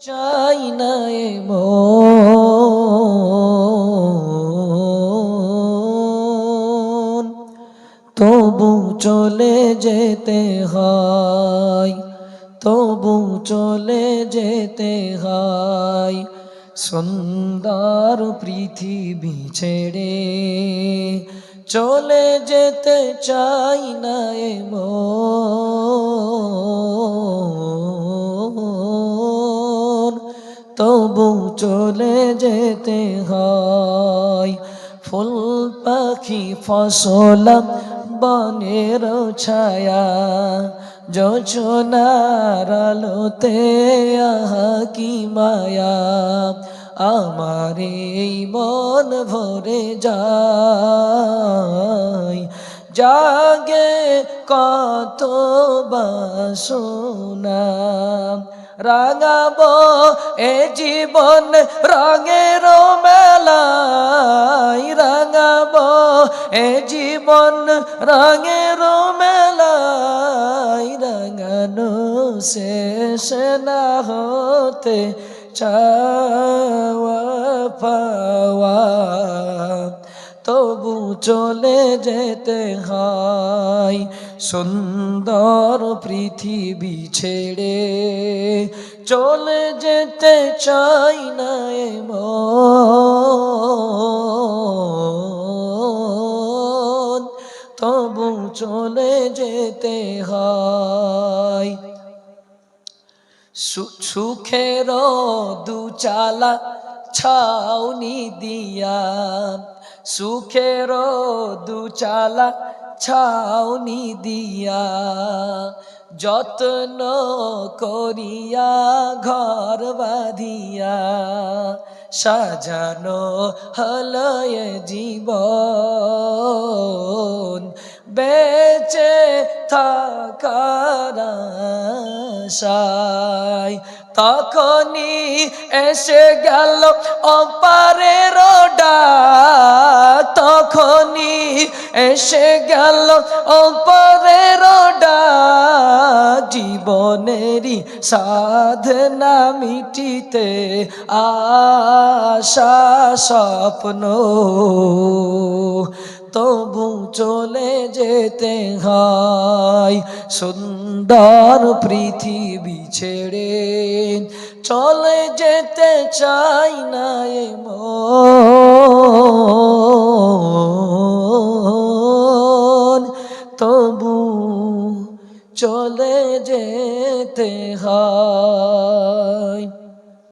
চাই না তবু চলে যেতে হয়, তবু চলে যেতে হয়। সুন্দর পৃথিবী ছেড়ে চলে যেতে চাই না মন। তবু চলে যেতে হয়। ফুল পাখি ফসল বনের ছায়া যোজনার আলোতে কি মায়া। আমার এই মন ভরে যায় জাগে কত বাসনা রাঙাবো এ জীবন রঙের মেলাই রাঙাবো এ জীবন রঙের মেলাই রাঙানো শেষ না হতে চাওয়া পাওয়া চলে যেতে হয়। সুন্দর পৃথিবী ছেড়ে চলে যেতে চাই না তবু চলে যেতে হয়। সুখের দুচালা ছাউনি দিয়া, সুখের দুচালা ছাউনি দিয়া, যত্ন করিয়া ঘর বাঁধিয়া, সাজানো হলয় জীবন। বেঁচে থাকার আশায় তখনই এসে গেল অপারের ডাক। তখনই এসে গেল অপারের ডাক। জীবনেরই সাধনা মিটিতে আশা স্বপ্ন। তবু চলে যেতে হয় সুন্দর পৃথিবী ছেড়ে। চলে যেতে চাই না এ মন। তবু চলে যেতে হয়।